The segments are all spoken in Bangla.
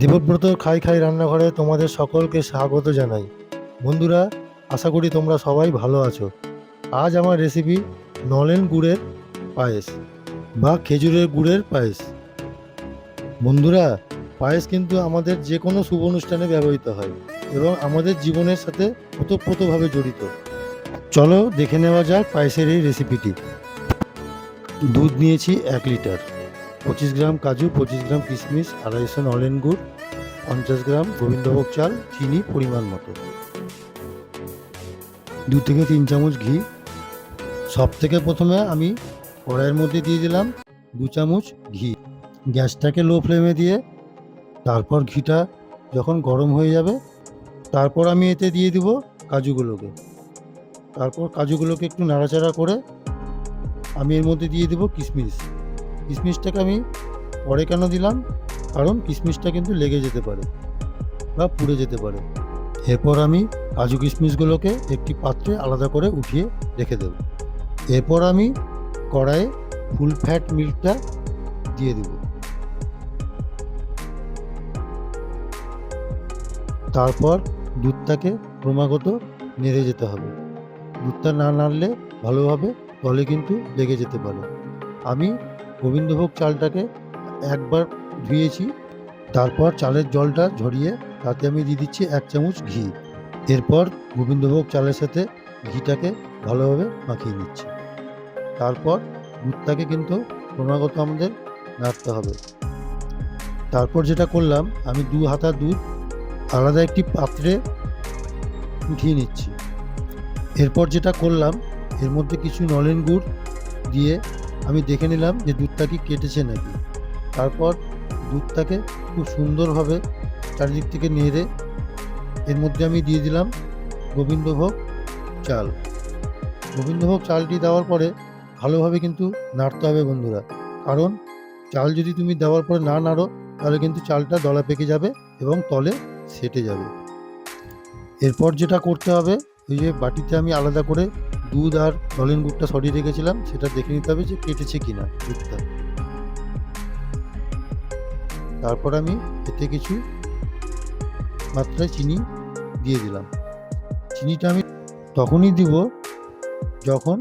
দেবব্রত খাই খাই রান্নাঘরে তোমাদের সকলকে স্বাগত জানাই। বন্ধুরা, আশা করি তোমরা সবাই ভালো আছো। আজ আমার রেসিপি নলেন গুড়ের পায়েস বা খেজুরের গুড়ের পায়েস। বন্ধুরা, পায়েস কিন্তু আমাদের যে কোনো শুভ অনুষ্ঠানে ব্যবহৃত হয় এবং আমাদের জীবনের সাথে ওতপ্রোতভাবে জড়িত। চলো দেখে নেওয়া যাক পায়েসের এই রেসিপিটি দুধ নিয়েছি এক লিটার। পঁচিশ গ্রাম কাজু, পঁচিশ গ্রাম কিশমিশ, আড়াইশো নলেন গুড়, পঞ্চাশ গ্রাম গোবিন্দভোগ চাল, চিনি পরিমাণ মতো। দু থেকে তিন চামচ ঘি। সব থেকে প্রথমে আমি কড়াইয়ের মধ্যে দিয়ে দিলাম দু চামচ ঘি। গ্যাসটাকে লো ফ্লেমে দিয়ে তারপর ঘিটা যখন গরম হয়ে যাবে, তারপর আমি এতে দিয়ে দিব কাজুগুলোকে। তারপর কাজুগুলোকে একটু নাড়াচাড়া করে আমি এর মধ্যে দিয়ে দেবো কিশমিশ। কিশমিশটাকে আমি পরে কেন দিলাম? কারণ কিশমিশটা কিন্তু লেগে যেতে পারে বা পুড়ে যেতে পারে। এরপর আমি কাজু কিশমিশগুলোকে একটি পাত্রে আলাদা করে উঠিয়ে রেখে দেব। এরপর আমি কড়াইয়ে ফুল ফ্যাট মিল্কটা দিয়ে দেব। তারপর দুধটাকে ক্রমাগত নেড়ে যেতে হবে। দুধটা না নাড়লে ভালোভাবে তলে কিন্তু লেগে যেতে পারে। আমি গোবিন্দভোগ চালটাকে একবার ধুয়েছি, তারপর চালের জলটা ঝরিয়ে তাতে আমি দিয়ে দিচ্ছি এক চামচ ঘি। এরপর গোবিন্দভোগ চালের সাথে ঘিটাকে ভালোভাবে মাখিয়ে নিচ্ছি। তারপর দুধটাকে কিন্তু ক্রমাগত আমাদের নাড়তে হবে। তারপর যেটা করলাম, আমি দু হাতা দুধ আলাদা একটি পাত্রে উঠিয়ে নিচ্ছি। এরপর যেটা করলাম, এর মধ্যে কিছু নলেন গুড় দিয়ে আমি দেখে নিলাম যে দুধটা কি কেটেছে নাকি। তারপর দুধটাকে খুব সুন্দরভাবে চারিদিক থেকে নেড়ে এর মধ্যে আমি দিয়ে দিলাম গোবিন্দভোগ চাল। গোবিন্দভোগ চালটি দেওয়ার পরে ভালোভাবে কিন্তু নাড়তে হবে বন্ধুরা। কারণ চাল যদি তুমি দেওয়ার পরে না নাড়ো, তাহলে কিন্তু চালটা দলা পেকে যাবে এবং তলে সেটে যাবে। এরপর যেটা করতে হবে, ওই যে বাটিতে আমি আলাদা করে দুধ আর নলেন গুড়টা সরিয়ে রেখেছিলাম, সেটা দেখে নিতে হবে যে কেটেছে কি না দুধটা। তারপর আমি এতে কিছু মাত্রায় চিনি দিয়ে দিলাম। চিনিটা আমি তখনই দিব যখন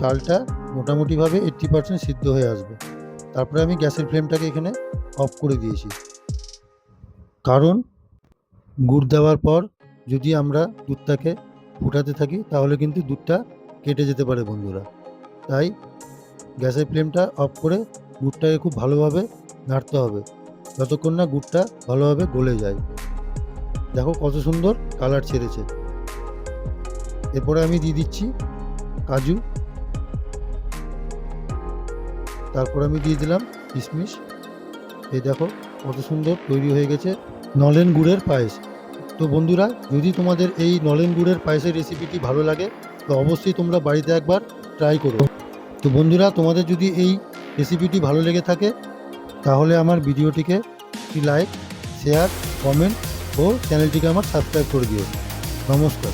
চালটা মোটামুটিভাবে এইট্টি পার্সেন্ট সিদ্ধ হয়ে আসবে। তারপরে আমি গ্যাসের ফ্লেমটাকে এখানে অফ করে দিয়েছি। কারণ গুড় দেওয়ার পর যদি আমরা দুধটাকে ফুটাতে থাকি, তাহলে কিন্তু দুধটা কেটে যেতে পারে বন্ধুরা। তাই গ্যাসের ফ্লেমটা অফ করে গুড়টাকে খুব ভালোভাবে নাড়তে হবে। যতক্ষণ না গুড়টা ভালোভাবে গলে যায়। দেখো কত সুন্দর কালার ছেড়েছে। এরপরে আমি দিয়ে দিচ্ছি কাজু। তারপর আমি দিয়ে দিলাম কিশমিশ। এই দেখো কত সুন্দর তৈরি হয়ে গেছে নলেন গুড়ের পায়েস। তো বন্ধুরা, যদি তোমাদের এই নলেন গুড়ের পায়েসের রেসিপিটি ভালো লাগে তো অবশ্যই তোমরা বাড়িতে একবার ট্রাই করো। তো বন্ধুরা, তোমাদের যদি এই রেসিপিটি ভালো লেগে থাকে, তাহলে আমার ভিডিওটিকে লাইক শেয়ার কমেন্ট ও চ্যানেলটিকে আমার সাবস্ক্রাইব করে দিও। নমস্কার।